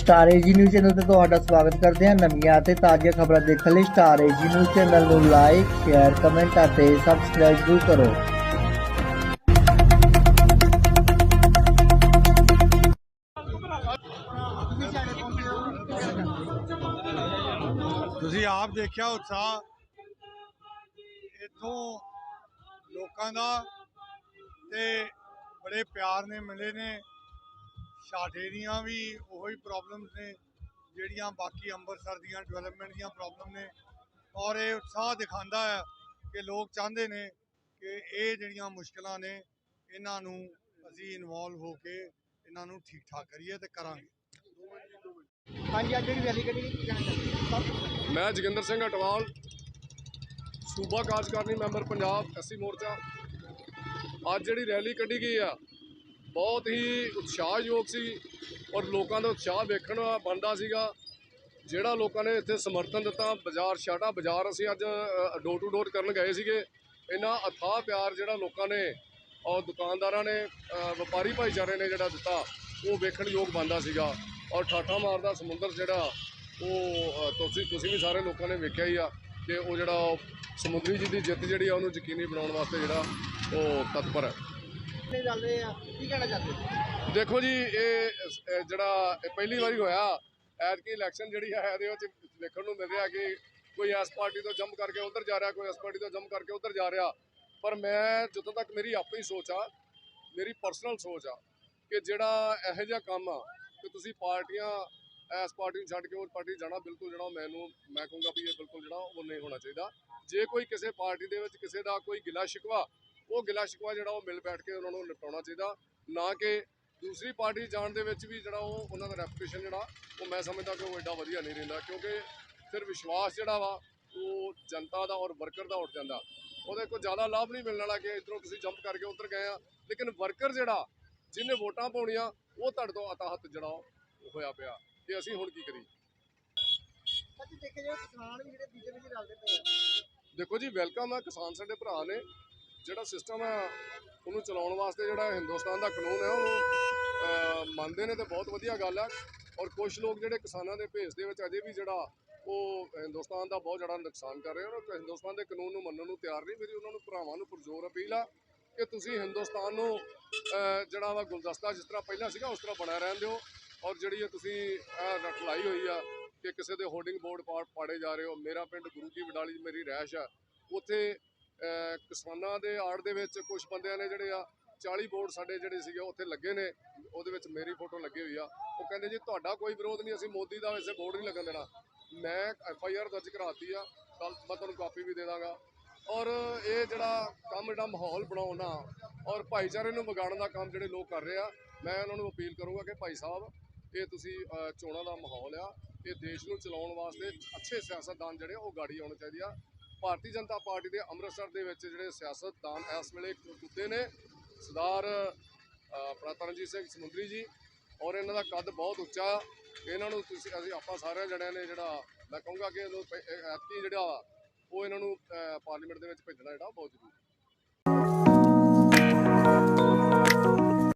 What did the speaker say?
Star A G news channel ਤੇ ਤੁਹਾਡਾ ਸਵਾਗਤ ਕਰਦੇ ਹਾਂ ਨਵੀਆਂ ਅਤੇ ਤਾਜ਼ੀਆਂ ਖਬਰਾਂ ਦੇਖਣ ਲਈ star A G news channel ਨੂੰ ਲਾਈਕ ਸ਼ੇਅਰ ਕਮੈਂਟ ਅਤੇ ਸਬਸਕ੍ਰਾਈਬ ਜ਼ਰੂਰ ਕਰੋ। ਤੁਸੀਂ ਆਪ ਦੇਖਿਆ ਉਤਸ਼ਾਹ ਇੱਥੋਂ ਲੋਕਾਂ ਦਾ ਤੇ ਬੜੇ ਪਿਆਰ ਨੇ, ਮਿਲੇ ਨੇ। ਸ਼ਾਠੇ ਦੀਆਂ ਵੀ ਉਹੀ ਪ੍ਰੋਬਲਮਸ ਨੇ ਜਿਹੜੀਆਂ ਬਾਕੀ ਅੰਮ੍ਰਿਤਸਰ ਦੀਆਂ ਡਿਵੈਲਪਮੈਂਟ ਦੀਆਂ ਪ੍ਰੋਬਲਮ ਨੇ। ਔਰ ਇਹ ਉਤਸ਼ਾਹ ਦਿਖਾਉਂਦਾ ਹੈ ਕਿ ਲੋਕ ਚਾਹੁੰਦੇ ਨੇ ਕਿ ਇਹ ਜਿਹੜੀਆਂ ਮੁਸ਼ਕਲਾਂ ਨੇ ਇਹਨਾਂ ਨੂੰ ਅਸੀਂ ਇਨਵੋਲਵ ਹੋ ਕੇ ਇਹਨਾਂ ਨੂੰ ਠੀਕ ਠਾਕ ਕਰੀਏ ਤੇ ਕਰਾਂਗੇ। ਹਾਂਜੀ ਅੱਜ ਜਿਹੜੀ ਰੈਲੀ ਕੱਢੀ ਗਈ ਕੀ ਕਹਿਣਾ ਚਾਹੁੰਦੇ ਹੋ? ਮੈਂ ਜੋਗਿੰਦਰ ਸਿੰਘ ਅਟਵਾਲ ਸੂਬਾ ਕਾਰਜਕਾਰਨੀ ਮੈਂਬਰ ਪੰਜਾਬ ਐਸਸੀ ਮੋਰਚਾ। ਅੱਜ ਜਿਹੜੀ ਰੈਲੀ ਕੱਢੀ ਗਈ ਆ ਬਹੁਤ ਹੀ ਉਤਸ਼ਾਹਯੋਗ ਸੀ ਔਰ ਲੋਕਾਂ ਦਾ ਉਤਸ਼ਾਹ ਵੇਖਣ ਵਾਲਾ ਬਣਦਾ ਸੀਗਾ। ਜਿਹੜਾ ਲੋਕਾਂ ਨੇ ਇੱਥੇ ਸਮਰਥਨ ਦਿੱਤਾ, ਬਾਜ਼ਾਰ ਛਾਟਾ ਬਾਜ਼ਾਰ ਅਸੀਂ ਅੱਜ ਡੋਰ ਟੂ ਡੋਰ ਕਰਨ ਗਏ ਸੀਗੇ। ਇੰਨਾ ਅਥਾਹ ਪਿਆਰ ਜਿਹੜਾ ਲੋਕਾਂ ਨੇ ਔਰ ਦੁਕਾਨਦਾਰਾਂ ਨੇ ਵਪਾਰੀ ਭਾਈਚਾਰੇ ਨੇ ਜਿਹੜਾ ਦਿੱਤਾ, ਉਹ ਵੇਖਣ ਯੋਗ ਬਣਦਾ ਸੀਗਾ। ਔਰ ਠਾਠਾ ਮਾਰਦਾ ਸਮੁੰਦਰ ਜਿਹੜਾ, ਉਹ ਤੁਸੀਂ ਤੁਸੀਂ ਵੀ ਸਾਰੇ ਲੋਕਾਂ ਨੇ ਵੇਖਿਆ ਹੀ ਆ ਕਿ ਉਹ ਜਿਹੜਾ ਉਹ ਸਮੁੰਦਰੀ ਜੀ ਦੀ ਜਿੱਤ ਜਿਹੜੀ ਆ, ਉਹਨੂੰ ਯਕੀਨੀ ਬਣਾਉਣ ਵਾਸਤੇ ਜਿਹੜਾ ਉਹ ਤਤਪਰ ਹੈ। ਕਿੰਨੇ ਚੱਲ ਰਹੇ ਆ? ਕੀ ਕਹਿਣਾ ਚਾਹੁੰਦੇ ਦੇਖੋ ਜੀ ਇਹ ਅ, ਜਿਹੜਾ ਇਹ ਪਹਿਲੀ ਵਾਰੀ ਹੋਇਆ ਐਤਕੀ ਇਲੈਕਸ਼ਨ ਜਿਹੜੀ ਹੈ ਇਹਦੇ ਵਿੱਚ ਵੇਖਣ ਨੂੰ ਮਿਲ ਰਿਹਾ ਕਿ ਕੋਈ ਇਸ ਪਾਰਟੀ ਤੋਂ ਜੰਪ ਕਰਕੇ ਉਧਰ ਜਾ ਰਿਹਾ ਕੋਈ ਇਸ ਪਾਰਟੀ ਤੋਂ ਜੰਪ ਕਰਕੇ ਉਧਰ ਜਾ ਰਿਹਾ। ਪਰ ਮੈਂ ਜਿੱਥੋਂ ਤੱਕ ਮੇਰੀ ਆਪਣੀ ਸੋਚ ਆ ਮੇਰੀ ਪਰਸਨਲ ਸੋਚ ਆ ਕਿ ਜਿਹੜਾ ਇਹੋ ਜਿਹਾ ਕੰਮ ਆ ਕਿ ਤੁਸੀਂ ਪਾਰਟੀਆਂ ਇਸ ਪਾਰਟੀ ਨੂੰ ਛੱਡ ਕੇ ਉਹ ਪਾਰਟੀ ਜਾਣਾ ਬਿਲਕੁਲ ਜਿਹੜਾ ਉਹ ਮੈਨੂੰ ਮੈਂ ਕਹੂੰਗਾ ਵੀ ਇਹ ਬਿਲਕੁਲ ਜਿਹੜਾ ਉਹ ਨਹੀਂ ਹੋਣਾ ਚਾਹੀਦਾ। ਜੇ ਕੋਈ ਕਿਸੇ ਪਾਰਟੀ ਦੇ ਵਿੱਚ ਕਿਸੇ ਦਾ ਕੋਈ ਗਿਲਾ ਸ਼ਿਕਵਾ ਉਹ ਗਿਲਾ ਸ਼ਿਕਵਾ ਜਿਹੜਾ ਉਹ ਮਿਲ ਬੈਠ ਕੇ ਉਹਨਾਂ ਨੂੰ ਨਿਪਟਾਉਣਾ ਚਾਹੀਦਾ। ਨਾ ਕਿ ਦੂਸਰੀ ਪਾਰਟੀ ਜਾਣ ਦੇ ਵਿੱਚ ਵੀ ਜਿਹੜਾ ਉਹ ਉਹਨਾਂ ਦਾ ਰੈਪੂਟੇਸ਼ਨ ਜਿਹੜਾ ਉਹ ਮੈਂ ਸਮਝਦਾ ਕਿ ਉਹ ਐਡਾ ਵਧੀਆ ਨਹੀਂ ਰਹਿੰਦਾ ਕਿਉਂਕਿ ਫਿਰ ਵਿਸ਼ਵਾਸ ਜਿਹੜਾ ਵਾ ਉਹ ਜਨਤਾ ਦਾ ਔਰ ਵਰਕਰ ਦਾ ਉੱਠ ਜਾਂਦਾ। ਉਹਦੇ ਕੋਈ ਜ਼ਿਆਦਾ ਲਾਭ ਨਹੀਂ ਮਿਲਣ ਵਾਲਾ ਕਿ ਇਧਰੋਂ ਤੁਸੀਂ ਜੰਪ ਕਰਕੇ ਉੱਧਰ ਗਏ ਆ। ਲੇਕਿਨ ਵਰਕਰ ਜਿਹੜਾ ਜਿਹਨੇ ਵੋਟਾਂ ਪਾਉਣੀਆਂ ਉਹ ਤੁਹਾਡੇ ਤੋਂ ਅਤਾਹਤ ਜਿਹੜਾ ਹੋਇਆ ਪਿਆ। ਕਿ ਅਸੀਂ ਹੁਣ ਕੀ ਕਰੀਏ? ਦੇਖੇ ਆ। ਜੀ ਵੈਲਕਮ ਹੈ ਕਿਸਾਨ ਸਾਡੇ ਭਰਾ ਨੇ। ਜਿਹੜਾ ਸਿਸਟਮ ਹੈ, ਉਹਨੂੰ ਚਲਾਉਣ ਵਾਸਤੇ ਜਿਹੜਾ ਹਿੰਦੁਸਤਾਨ ਦਾ ਕਾਨੂੰਨ ਹੈ, ਉਹਨੂੰ ਮੰਨਦੇ ਨੇ ਤੇ ਬਹੁਤ ਵਧੀਆ ਗੱਲ ਹੈ। ਔਰ ਕੁਝ ਲੋਕ ਜਿਹੜੇ ਕਿਸਾਨਾਂ ਦੇ ਭੇਸ ਦੇ ਵਿੱਚ ਅਜੇ ਵੀ ਜਿਹੜਾ ਉਹ ਹਿੰਦੁਸਤਾਨ ਦਾ ਬਹੁਤ ਜ਼ਿਆਦਾ ਨੁਕਸਾਨ ਕਰ ਰਹੇ ਹਨ ਔਰ ਹਿੰਦੁਸਤਾਨ ਦੇ ਕਾਨੂੰਨ ਨੂੰ ਮੰਨਣ ਨੂੰ ਤਿਆਰ ਨਹੀਂ, ਮੇਰੀ ਉਹਨਾਂ ਨੂੰ ਭਰਾਵਾਂ ਨੂੰ ਪੁਰਜ਼ੋਰ ਅਪੀਲ ਆ ਕਿ ਤੁਸੀਂ ਹਿੰਦੁਸਤਾਨ ਨੂੰ ਜਿਹੜਾ ਵਾ ਗੁਲਦਸਤਾ ਜਿਸ ਤਰ੍ਹਾਂ ਪਹਿਲਾਂ ਸੀਗਾ, ਉਸ ਤਰ੍ਹਾਂ ਬਣਿਆ ਰਹਿਣ ਦਿਓ। ਔਰ ਜਿਹੜੀ ਇਹ ਤੁਸੀਂ ਇਹ ਰੱਖ ਲਾਈ ਹੋਈ ਆ ਕਿ ਕਿਸੇ ਦੇ ਹੋਰਡਿੰਗ ਬੋਰਡ ਪਾ, ਪਾੜੇ ਜਾ ਰਹੇ ਹੋ, ਮੇਰਾ ਪਿੰਡ ਗੁਰੂ ਕੀ ਵਡਾਲੀ ਮੇਰੀ ਰਹਿਸ਼ ਆ, ਉੱਥੇ ਕਿਸਾਨਾਂ ਦੇ ਆੜ ਦੇ ਵਿੱਚ ਕੁਝ ਬੰਦਿਆਂ ਨੇ ਜਿਹੜੇ ਆ 40 ਬੋਰਡ ਸਾਡੇ ਜਿਹੜੇ ਸੀਗੇ, ਉੱਥੇ ਲੱਗੇ ਨੇ। ਉਹਦੇ ਵਿੱਚ ਮੇਰੀ ਫੋਟੋ ਲੱਗੀ ਹੋਈ ਆ। ਉਹ ਕਹਿੰਦੇ ਜੀ, ਤੁਹਾਡਾ ਕੋਈ ਵਿਰੋਧ ਨਹੀਂ, ਅਸੀਂ ਮੋਦੀ ਦਾ ਵੈਸੇ ਬੋਰਡ ਨਹੀਂ ਲੱਗਣ ਦੇਣਾ। ਮੈਂ ਐਫ ਆਈ ਆਰ ਦਰਜ ਕਰਾਤੀ ਆ। ਕੱਲ ਮੈਂ ਤੁਹਾਨੂੰ ਕਾਪੀ ਵੀ ਦੇ ਦਾਂਗਾ। ਔਰ ਇਹ ਜਿਹੜਾ ਕੰਮ, ਜਿਹੜਾ ਮਾਹੌਲ ਬਣਾਉਣਾ ਔਰ ਭਾਈਚਾਰੇ ਨੂੰ ਵਿਗਾੜਨ ਦਾ ਕੰਮ ਜਿਹੜੇ ਲੋਕ ਕਰ ਰਹੇ ਆ, ਮੈਂ ਉਹਨਾਂ ਨੂੰ ਅਪੀਲ ਕਰੂੰਗਾ ਕਿ ਭਾਈ ਸਾਹਿਬ, ਇਹ ਤੁਸੀਂ ਚੋਣਾਂ ਦਾ ਮਾਹੌਲ ਆ। ਇਹ ਦੇਸ਼ ਨੂੰ ਚਲਾਉਣ ਵਾਸਤੇ ਅੱਛੇ ਸਿਆਸਤਦਾਨ ਜਿਹੜੇ ਉਹ ਗਾੜੀ ਆਉਣੇ ਚਾਹੀਦੇ ਆ। ਭਾਰਤੀ ਜਨਤਾ ਪਾਰਟੀ ਦੇ ਅੰਮ੍ਰਿਤਸਰ ਦੇ ਵਿੱਚ ਜਿਹੜੇ ਸਿਆਸਤਦਾਨ ਇਸ ਵੇਲੇ ਕੁੱਤੇ ਨੇ। ਸਰਦਾਰ ਅਹ, ਆਪਣਾ ਤਰਨਜੀਤ ਸਿੰਘ ਸਮੁੰਦਰੀ ਜੀ ਔਰ ਇਹਨਾਂ ਦਾ ਕੱਦ ਬਹੁਤ ਉੱਚਾ। ਇਹਨਾਂ ਨੂੰ ਤੁਸੀਂ ਅਸੀਂ ਆਪਾਂ ਸਾਰਿਆਂ ਜਣਿਆਂ ਨੇ ਜਿਹੜਾ ਮੈਂ ਕਹੂੰਗਾ ਕਿ ਐਤਕੀ ਜਿਹੜਾ ਵਾ, ਉਹ ਇਹਨਾਂ ਨੂੰ ਪਾਰਲੀਮੈਂਟ ਦੇ ਵਿੱਚ ਭੇਜਣਾ ਜਿਹੜਾ ਬਹੁਤ ਜ਼ਰੂਰੀ